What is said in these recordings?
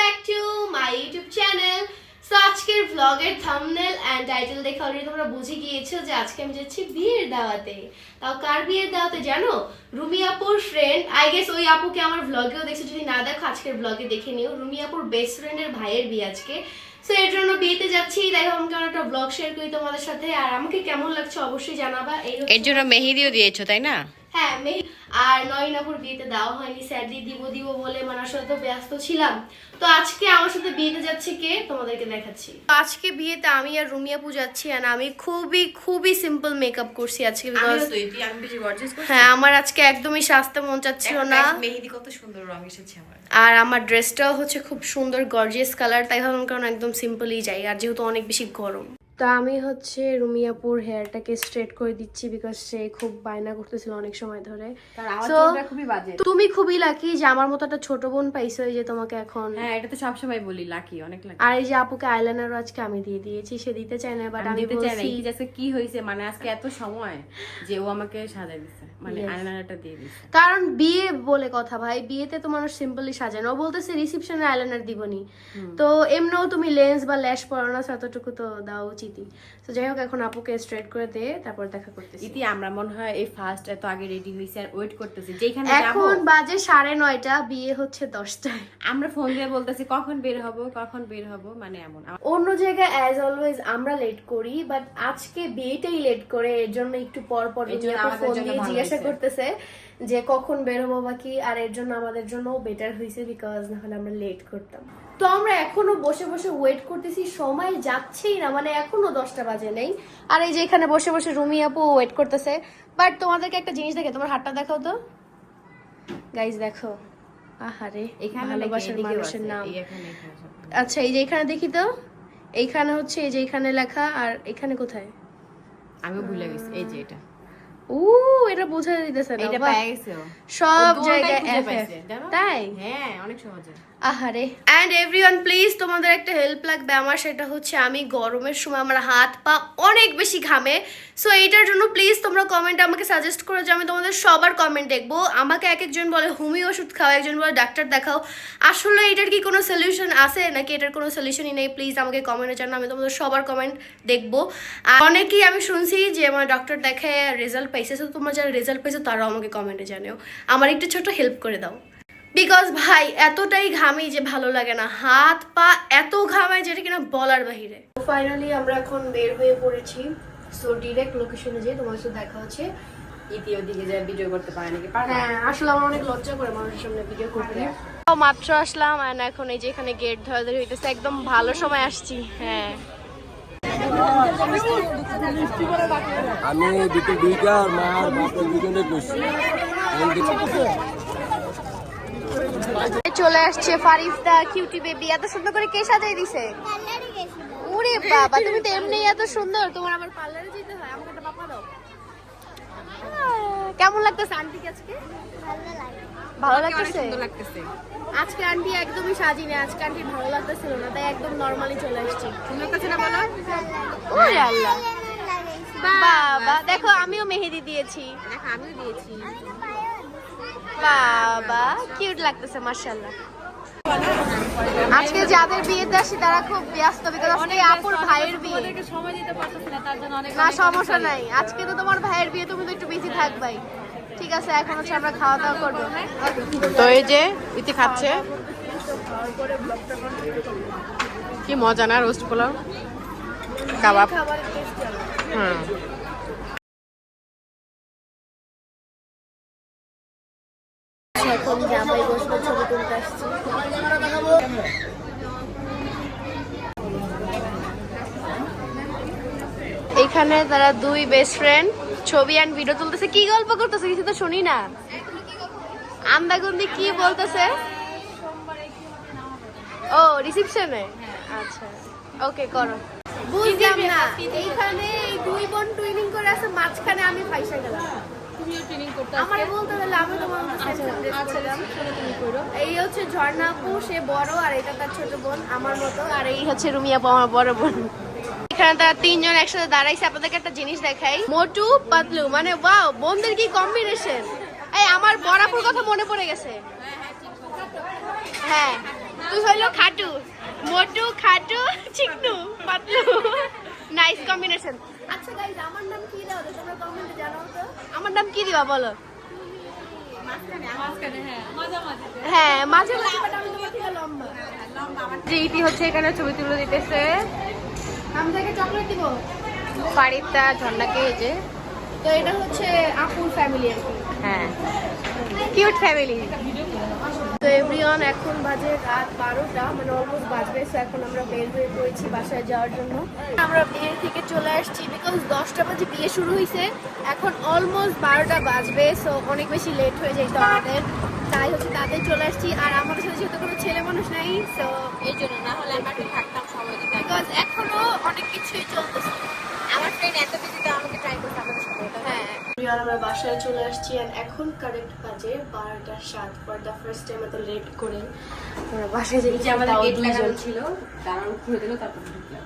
Back to my YouTube channel so আজকের ভ্লগের thumbnail and দেখে তোমরা বুঝে গিয়েছো যে আজকে আমি যাচ্ছি বিয়ের কার জানো? ফ্রেন্ড আই গেস ওই আপুকে আমার দেখছ। যদি না দেখো, আজকের ভ্লগে দেখে নিও। বেস্ট ফ্রেন্ডের ভাইয়ের বিয়ে আজকে। সো এর জন্য বিয়েতে যাচ্ছি। একটা ব্লগ করি তোমাদের সাথে। আর আমাকে কেমন লাগছে অবশ্যই জানাবা। এর জন্য মেহেদিও দিয়েছ, তাই না? হ্যাঁ মেহি আর নয়নাপুর বিয়েতে দেওয়া হয়নি। স্যারদি দিব দিব বলে মানে আসলে তো ব্যস্ত ছিলাম। তো আজকে আমার সাথে বিয়েতে যাচ্ছে কে? তোমাদেরকে দেখাচ্ছি। আজকে বিয়েতে আমি আর রুমিয়াপু যাচ্ছি আর আমি খুবই খুবই সিম্পল মেকআপ করছি আজকে আমি হ্যাঁ আমার আজকে একদমই সাজতে মন চাচ্ছিল না। মেহেদি কত সুন্দর রং এসেছে আমার। আর আমার ড্রেসটাও হচ্ছে খুব সুন্দর গর্জিয়াস কালার তাই ভাবলাম কারণ একদম সিম্পলই যাই আর যেহেতু অনেক বেশি গরম। তা আমি হচ্ছে রুমিয়াপুর হেয়ারটাকে স্ট্রেট করে দিচ্ছি বিকজ সে খুব বায়না করতেছিল অনেক সময় ধরে। তুমি খুবই লাকি যে আমার মতো একটা ছোট বোন পাইছো এই যে তোমাকে এখন। হ্যাঁ এটা তো সবসময় বলি লাকি অনেক লাকি আর এই যে আপুকে আইলাইনারও আজকে আমি দিয়ে দিয়েছি সে দিতে চায় না বাট আমি দিতে চাই না কি হয়েছে মানে আজকে এত সময় যে ও আমাকে সাজাই দিছে মানে Yes. দিয়ে দিছে। কারণ বিয়ে বলে কথা ভাই বিয়েতে তো মানুষ সিম্পলি সাজে না। ও বলতেছে রিসেপশনে আইলাইনার দিবনি। তো এমনিও তুমি লেন্স বা ল্যাশ পরো না এতটুকু তো দেওয়া উচিতই তো যাই হোক এখন আপুকে স্ট্রেট করে দিয়ে তারপর দেখা করতেছি। ইতি আমরা মনে হয় এই ফার্স্ট এত আগে রেডি হইছে আর ওয়েট করতেছি। যেখানে এখন বাজে সাড়ে নয়টা বিয়ে হচ্ছে দশটায়। আমরা ফোন দিয়ে বলতেছি কখন বের হব কখন বের হব? মানে এমন। অন্য জায়গায় অ্যাজ অলওয়েজ আমরা লেট করি বাট আজকে বিয়েটাই লেট করে এর জন্য একটু পর পর ফোন দিয়ে জিজ্ঞাসা করতেছে যে কখন বের হব বা কি আর এর জন্য আমাদের জন্য বেটার হয়েছে বিকজ না হলে আমরা লেট করতাম। তো আমরা এখনও বসে বসে ওয়েট করতেছি সময় যাচ্ছেই না মানে এখনও দশটা বাজে নেই। আর এই যে এখানে বসে বসে রুমি আপু ওয়েট করতেছে। বাট তোমাদেরকে একটা জিনিস দেখে তোমার হাতটা দেখাও তো। গাইজ দেখো। আহারে এখানে ভালোবাসার মানুষের নাম। আচ্ছা এই যে এখানে দেখি তো। এইখানে হচ্ছে এই যে এখানে লেখা আর এখানে কোথায়? আমিও ভুলে গেছি এই যে এটা। ও এটা বোঝা দিতেছে না এটা গেছে সব জায়গায় জানো? তাই হ্যাঁ অনেক সহজে। আহারে। অ্যান্ড এভরিওয়ান প্লিজ তোমাদের একটা হেল্প লাগবে আমার সেটা হচ্ছে আমি গরমের সময় আমার হাত পা অনেক বেশি ঘামে। সো এইটার জন্য প্লিজ তোমরা কমেন্ট আমাকে সাজেস্ট করো যে আমি তোমাদের সবার কমেন্ট দেখব। আমাকে এক একজন বলে হোমিও ওষুধ খাও। একজন বলে ডাক্তার দেখাও। আসলে এটার কি কোনো সলিউশন আছে? নাকি এটার কোনো সলিউশনই নেই? প্লিজ আমাকে কমেন্টে জানো আমি তোমাদের সবার কমেন্ট দেখব। আর অনেকেই আমি শুনছি যে আমার ডক্টর দেখায় রেজাল্ট পাইছে তো তোমরা যারা রেজাল্ট পাইছো তারাও আমাকে কমেন্টে জানিও আমার একটু ছোট হেল্প করে দাও। বিকজ ভাই এতটাই ঘামি যে ভালো লাগে না। হাত পা এত ঘামায় যেটা কিনা বলার বাহিরে। ফাইনালি আমরা এখন বের হয়ে পড়েছি। সো ডিরেক্ট লোকেশনে যেয়ে তোমার সাথে দেখা হচ্ছে। ইতি ওদিকে যায় ভিডিও করতে পারে নাকি? পারে হ্যাঁ আসলে আমার অনেক লজ্জা করে মানুষের সামনে ভিডিও করতে। মাত্র আসলাম আর এখন এই যে এখানে গেট ধরাধরি হইতেছে একদম ভালো সময় আসছি। হ্যাঁ। আমি দুটো দুইটা আর মা আর বাপের দুজনে করছি চলে আসছে ফারিফদা কিউটি বেবি। এত সুন্দর করে কে সাজাই দিছে? ওরে বাবা তুমি তো এমনি এত সুন্দর। তোমার আবার পার্লারে যেতে হয়? আমাকে একটা পাপা দাও। কেমন লাগতেছে আন্টি আজকে? ভালো অনেক লাগতেছে? সুন্দর লাগতেছে। আজকে আন্টি একদমই সাজিনি আজকে আন্টি ভালো লাগতেছিল না তাই একদম নরমালি চলে আসছি। সুন্দর কাছে না বলো? ওরে আল্লাহ। বাবা দেখো আমিও মেহেদি দিয়েছি। দেখো আমিও দিয়েছি। বাবা কিউট লাগতেছে মাশাআল্লাহ। আজকে যাদের বিয়েতে আসি তারা খুব ব্যস্ত বিকজ আজকে আপুর ভাইয়ের বিয়ে। সময় দিতে পারতেছি না তার জন্য অনেক না সমস্যা নাই। আজকে তো তোমার ভাইয়ের বিয়ে তুমি তো একটু বেশি থাকবাই। ঠিক আছে, এখন হচ্ছে আমরা খাওয়া দাওয়া করব। তো এই যে, ইতি খাচ্ছে। কি মজা না, রোস্ট পোলাও? কাবাব। হুম। এখন এখানে তারা দুই বেস্ট ফ্রেন্ড ছবি অ্যান্ড ভিডিও তুলতেছে। কি গল্প করতেছে? কিছু তো শুনি না। আন্দাগুন্দি কি বলতেছে? ও রিসেপশনে আচ্ছা। ওকে করো। বুঝলাম না। এইখানে দুই বোন টুইনিং করে আছে মাঝখানে আমি ফাইসা গেলাম। আমার বলতে গেলে আমি তোমার মতো আচ্ছা এই হচ্ছে ঝর্ণা আপু সে বড় আর এটা তার ছোট বোন আমার মতো। আর এই হচ্ছে রুমি আপু আমার বড় বোন। এখানে তারা তিনজন একসাথে দাঁড়াইছে আপনাদেরকে একটা জিনিস দেখাই। মোটু পাতলু মানে ওয়াও বোনদের কি কম্বিনেশন এই আমার বড়াপুর কথা মনে পড়ে গেছে। হ্যাঁ তুই হইল খাটু। মোটু খাটু চিকনু পাতলু। নাইস কম্বিনেশন আচ্ছা গাইস আমার নাম কি দাও? তোমরা কমেন্টে জানাও তো। আমার নাম কি দিবা বলো? হ্যাঁ মাঝে মাঝে। যে ইতি হচ্ছে এখানে ছবি তুলে দিতেছে। আমি তাকে চকলেট দিব। বাড়িটা ঝর্ণাকে এই যে। তো এটা হচ্ছে আপুর ফ্যামিলি আর কি। হ্যাঁ। কিউট ফ্যামিলি তো এভরিওয়ান এখন বাজে রাত বারোটা মানে অলমোস্ট বাজবে সো এখন আমরা বের হয়ে পড়েছি বাসায় যাওয়ার জন্য। আমরা বিয়ে থেকে চলে আসছি বিকজ দশটা বাজে বিয়ে শুরু হয়েছে এখন অলমোস্ট বারোটা বাজবে সো অনেক বেশি লেট হয়ে যেত আমাদের। তাই হচ্ছে তাদের চলে আসছি। আর আমাদের সাথে যেহেতু কোনো ছেলে মানুষ নাই সো এই জন্য না হলে আমরা একটু থাকতাম সময় দিতে। বিকজ এখনও অনেক কিছুই চলতেছে। আমার ফ্রেন্ড এত কিছুতে আমাকে ট্রাই করতে আমাদের সাথে হ্যাঁ। আমরা বাসায় চলে আসছি আর এখন কারেক্ট বাজে বারোটা সাত ফর দ্য ফার্স্ট টাইম এত লেট করে আমরা বাসায় যে আমাদের গেট লাগানো ছিল দাঁড়ানো খুলে দিল তারপর ঢুকলাম।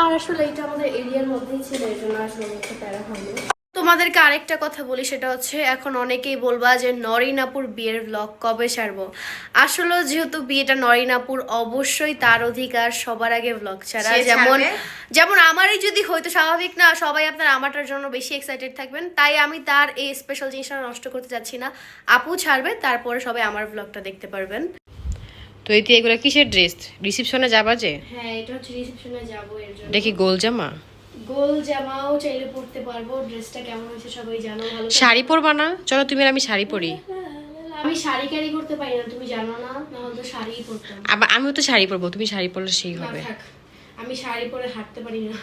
আর আসলে এটা আমাদের এরিয়ার মধ্যেই ছিল এই জন্য আসলে একটু প্যারা হয়নি। তোমাদেরকে আরেকটা কথা বলি সেটা হচ্ছে এখন অনেকেই বলবা যে নরিনাপুর বিয়ের ব্লগ কবে ছাড়বো আসলে যেহেতু বিয়েটা নরিনাপুর অবশ্যই তার অধিকার সবার আগে ব্লগ ছাড়া। যেমন। যেমন আমারই যদি হয়তো স্বাভাবিক না সবাই আপনার আমারটার জন্য বেশি এক্সাইটেড থাকবেন। তাই আমি তার এই স্পেশাল জিনিসটা নষ্ট করতে যাচ্ছি না। আপু ছাড়বে তারপরে সবাই আমার ব্লগটা দেখতে পারবেন। তো এতে এগুলো কিসের ড্রেস রিসেপশনে যাবা যে? হ্যাঁ এটা হচ্ছে রিসেপশনে যাব এর জন্য। দেখি গোল জামা? গোল জামাও চাইলে পরতে পারব ড্রেসটা কেমন হয়েছে সবাই জানো ভালো শাড়ি পরবা না? চলো তুমি আর আমি শাড়ি পরি। আমি শাড়ি ক্যারি করতে পারি না তুমি জানো না নাহলে তো শাড়িই পরতাম। আবার আমিও তো শাড়ি পরবো তুমি শাড়ি পরলে সেই হবে। আমি শাড়ি পরে হাঁটতে পারি না।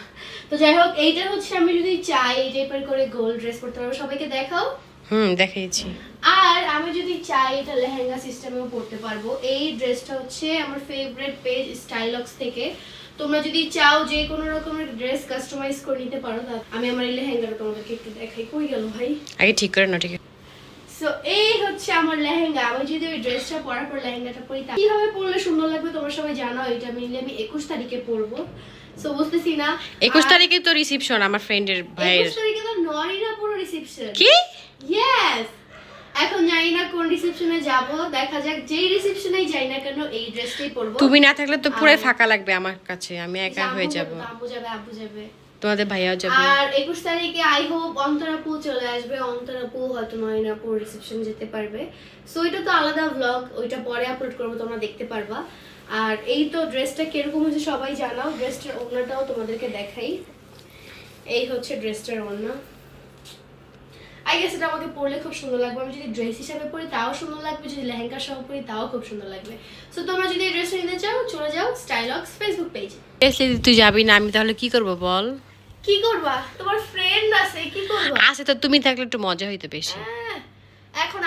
তো যাই হোক এইটা হচ্ছে আমি যদি চাই এই টাইপের করে গোল ড্রেস পরতে পারব সবাইকে দেখাও। হুম দেখাইছি। আর আমি যদি চাই এটা লেহেঙ্গা সিস্টেমেও পরতে পারব। এই ড্রেসটা হচ্ছে আমার ফেভারিট পেজ স্টাইলক্স থেকে। তোমরা যদি চাও যে কোনো রকমের ড্রেস কাস্টমাইজ করে নিতে পারো আমি আমার এই লেহেঙ্গাটা তোমাদেরকে একটু দেখাই। কই গেল ভাই? আগে ঠিক করে না ঠিক সো এই হচ্ছে আমার লেহেঙ্গা। আমি যদি ওই ড্রেসটা পরার পর লেহেঙ্গাটা পরি তা কীভাবে পরলে সুন্দর লাগবে তোমরা সবাই জানো এটা মেনলি আমি একুশ তারিখে পরবো। সো বুঝতেছি না। একুশ তারিখে তো রিসেপশন আমার ফ্রেন্ডের ভাইয়ের। একুশ তারিখে তো নরিনা পুরো রিসেপশন কি? ইয়েস এখন জানি না কোন রিসেপশনে যাব দেখা যাক যেই রিসেপশনেই যাই না কেন এই ড্রেসটাই পরবো। তুমি না থাকলে তো পুরো ফাঁকা লাগবে আমার কাছে আমি একা হয়ে যাব। আম্মু যাবে আব্বু যাবে। তোমাদের ভাইয়াও যাবে। আর একুশ তারিখে আই হোপ অন্তরাপু চলে আসবে অন্তরাপু হয়তো নয়নাপুর রিসেপশন যেতে পারবে। সো এটা তো আলাদা ব্লগ ওইটা পরে আপলোড করব তোমরা দেখতে পারবা। আর এই তো ড্রেসটা কীরকম হয়েছে সবাই জানাও ড্রেসটার ওড়নাটাও তোমাদেরকে দেখাই। এই হচ্ছে ড্রেসটার ওড়না। আই গেস এটা আমাকে পরলে খুব সুন্দর লাগবে। আমি যদি ড্রেস হিসাবে পরি তাও সুন্দর লাগবে। যদি লেহেঙ্গা সহ পরি তাও খুব সুন্দর লাগবে। সো তোমরা যদি ড্রেস নিতে চাও চলে যাও স্টাইলক্স ফেসবুক পেজে ড্রেস যদি তুই যাবি না আমি তাহলে কি করব বল? কি করবা? তোমার ফ্রেন্ড আছে কি করবা? আছে তো তুমি থাকলে একটু মজা হইতো বেশি। হ্যাঁ, এখন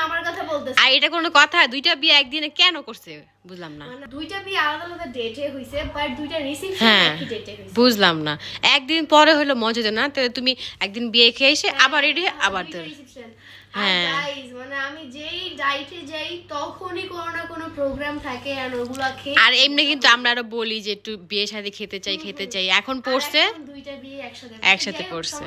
বলতেছে। আর এটা কোনো কথা দুইটা বিয়ে একদিনে কেন করছে? বুঝলাম না। মানে দুইটা বিয়ে আলাদা আলাদা ডেটে হইছে বাট দুইটা রিসেপশন হ্যাঁ একই ডেটে হইছে। বুঝলাম না। একদিন পরে হলো মজা না? তাহলে তুমি একদিন বিয়ে খেয়ে এসে আবার রেডি আবার তোর হ্যাঁ। মানে আমি যেই ডাইটে যাই তখনই কোনো না কোনো প্রোগ্রাম থাকে আর ওগুলা খেয়ে আর এমনি কিন্তু আমরা আরও বলি যে একটু বিয়ে শাদী খেতে চাই খেতে চাই। এখন পড়ছে। দুইটা বিয়ে একসাথে একসাথে পড়ছে।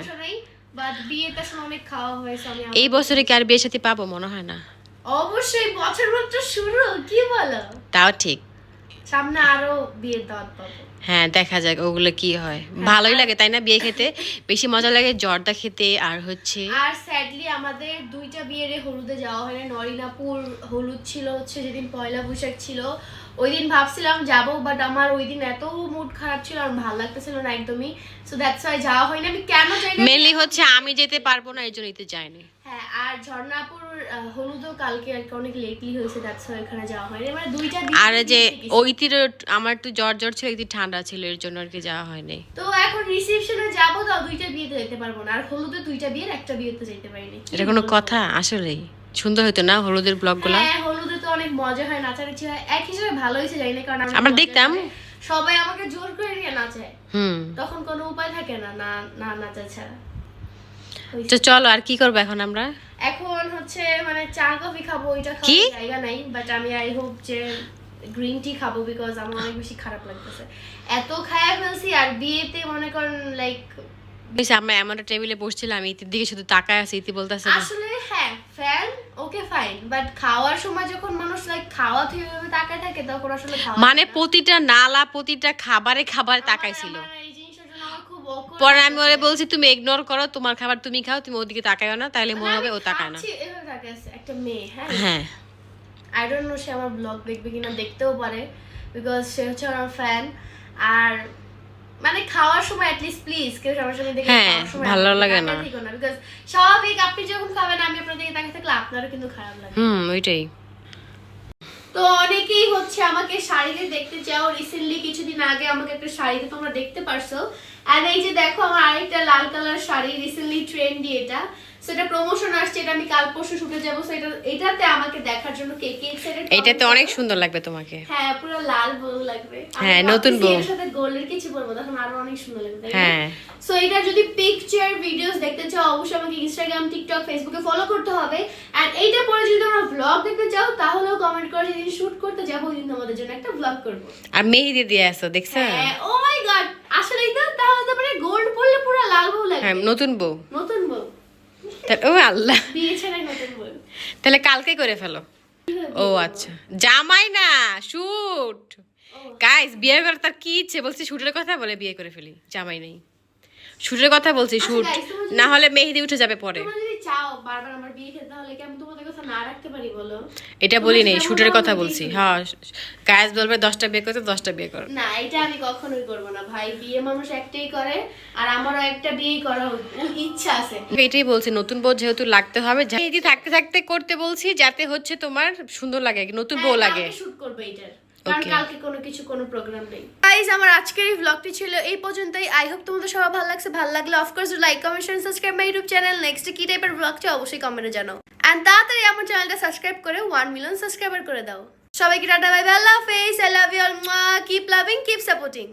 এই বছরে কি আর বিয়ে সাথে পাবো মনে হয় না? অবশ্যই বছর মাত্র শুরু কি বলো? তাও ঠিক। সামনে আরও বিয়ে দাওয়াত পাবো। হ্যাঁ দেখা যাক ওগুলো কি হয়। ভালোই লাগে তাই না বিয়ে খেতে? বেশি মজা লাগে জর্দা খেতে আর হচ্ছে আর স্যাডলি আমাদের দুইটা বিয়ের হলুদে যাওয়া হয় না। নরিনাপুর হলুদ ছিল হচ্ছে যেদিন পয়লা বৈশাখ ছিল। ওই দিন ভাবছিলাম যাব বাট আমার ওই দিন এত মুড খারাপ ছিল আর ভালো লাগতেছিল না একদমই। সো দ্যাটস ওয়াই যাওয়া হয়নি। আমি কেন যাই না মেনলি হচ্ছে আমি যেতে পারব না এই জন্যই যাইনি। হ্যাঁ আর ঝর্ণাপুর হলুদও কালকে আর অনেক লেটলি হয়েছে দ্যাটস ওয়াই ওখানে যাওয়া হয়নি। মানে দুইটা বিয়ে আর যে গেছে। আমার তো জ্বর জ্বর ছিল একদিন ঠান্ডা ছিল এর জন্য আর কি যাওয়া হয়নি। তো এখন রিসেপশনে যাব তাও দুইটা বিয়েতে যেতে পারব না। আর হলুদে দুইটা বিয়ের একটা বিয়েতে যেতে পারিনি। এটা কোনো কথা আসলেই। সুন্দর হতো না হলুদের ব্লগগুলো হ্যাঁ তো অনেক মজা হয় নাচানাচি হয়। এক হিসেবে ভালো হয়েছে জানি না কারণ আমরা দেখতাম। সবাই আমাকে জোর করে নিয়ে নাচায় হুম। তখন কোনো উপায় থাকে না না না নাচা ছাড়া। তো চলো আর কি করব এখন আমরা? এখন হচ্ছে মানে চা কফি খাব ওইটা খাওয়ার জায়গা নাই বাট আমি আই হোপ যে গ্রিন টি খাব বিকজ আমার অনেক বেশি খারাপ লাগতেছে। এত খায়া ফেলছি আর বিয়েতে মনে করেন লাইক বেশ আমরা এমন টেবিলে বসছিলাম ইতির দিকে শুধু তাকায় আছে ইতি বলতেছে আসলে হ্যাঁ ফ্যান ওকে ফাইন বাট খাওয়ার সময় যখন মানুষ লাইক খাওয়া তাকায় থাকে তখন আসলে খাওয়া মানে প্রতিটা নালা প্রতিটা খাবারে খাবারে তাকাইছিল। পরে আমি ওরে বলছি তুমি ইগনোর করো তোমার খাবার তুমি খাও তুমি ওদিকে তাকাইও না তাহলে মনে হবে ও তাকায় না। একটা মেয়ে হ্যাঁ? হ্যাঁ। আই ডোন্ট নো সে আমার ব্লগ দেখবে কিনা দেখতেও পারে বিকজ সে হচ্ছে আমার ফ্যান আর মানে খাওয়ার সময় অ্যাটলিস্ট প্লিজ কেউ সবার সঙ্গে দেখে হ্যাঁ, খাওয়ার সময় ভালো আপনি লাগে তাকায় না। থেকো না বিকজ স্বাভাবিক আপনি যখন খাবেন আমি আপনার দিকে তাকিয়ে থাকলে আপনারও কিন্তু খারাপ লাগে হুম ওইটাই তো অনেকেই হচ্ছে আমাকে শাড়িতে দেখতে চাও। রিসেন্টলি কিছুদিন আগে আমাকে একটা শাড়িতে তোমরা দেখতে পারছ। আর এই যে দেখো আমার আরেকটা লাল কালার শাড়ি রিসেন্টলি ট্রেন্ডি এটা। সেটা প্রমোশন আসছে এটা আমি কাল পরশু শুটে যাব। সেটা এটাতে আমাকে দেখার জন্য কে কে এক্সাইটেড অনেক সুন্দর লাগবে তোমাকে। হ্যাঁ পুরো লাল বউ লাগবে। হ্যাঁ, নতুন বউ। এর সাথে গোল্ডের কিছু বলব তখন আরও অনেক সুন্দর লাগবে হ্যাঁ। সো এটা যদি পিকচার ভিডিওস দেখতে চাও অবশ্যই আমাকে ইনস্টাগ্রাম টিকটক ফেসবুকে ফলো করতে হবে। এন্ড এইটা পরে যদি তোমরা ব্লগ দেখতে চাও করে যেদিন শুট করতে যাব ওই দিন তোমাদের জন্য একটা ব্লগ করব। আর মেহেদি দিয়ে আসো দেখছ? হ্যাঁ ও মাই গড আসলেই তো তাহলে তো মানে গোল্ড পরলে পুরো লাল বউ হ্যাঁ নতুন বউ। নতুন বউ। ও আল্লাহ। বিয়ে নতুন বউ। তাহলে কালকে করে ফেলো। ও আচ্ছা। জামাই না শুট গাইস বিয়ে করার তার কি ইচ্ছে? বলছি শুটের কথা বলে বিয়ে করে ফেলি। জামাই নেই। শুটের কথা বলছি শুট যদি- না হলে মেহেদি উঠে যাবে পরে। এটা বলি নেই শুটের কথা বলছি। হ্যাঁ গায়েস বলবে দশটা বিয়ে করতে দশটা বিয়ে করো। না এটা আমি কখনোই করব না ভাই। বিয়ে মানুষ একটাই করে আর আমারও একটা বিয়েই করা ইচ্ছা আছে। এটাই বলছি নতুন বউ যেহেতু লাগতে হবে মেহেদি থাকতে থাকতে করতে বলছি যাতে হচ্ছে তোমার সুন্দর লাগে নতুন বউ লাগে। শুট করবে এটার। কারণ কালকে কোনো কিছু কোনো প্রোগ্রাম নেই। গাইস আমার আজকের এই ছিল এই পর্যন্তই। আই হোপ তোমাদের সবার ভালো লাগছে। ভালো লাগলে of course like comment share subscribe my YouTube channel next কি টাইপের চাই অবশ্যই কমেন্টে জানাও। অ্যান্ড তাড়াতাড়ি আমার চ্যানেলটা সাবস্ক্রাইব করে ওয়ান মিলিয়ন সাবস্ক্রাইবার করে দাও। সবাইকে টাটা বাই বাই আল্লাহ হাফেজ। I love you all keep loving keep supporting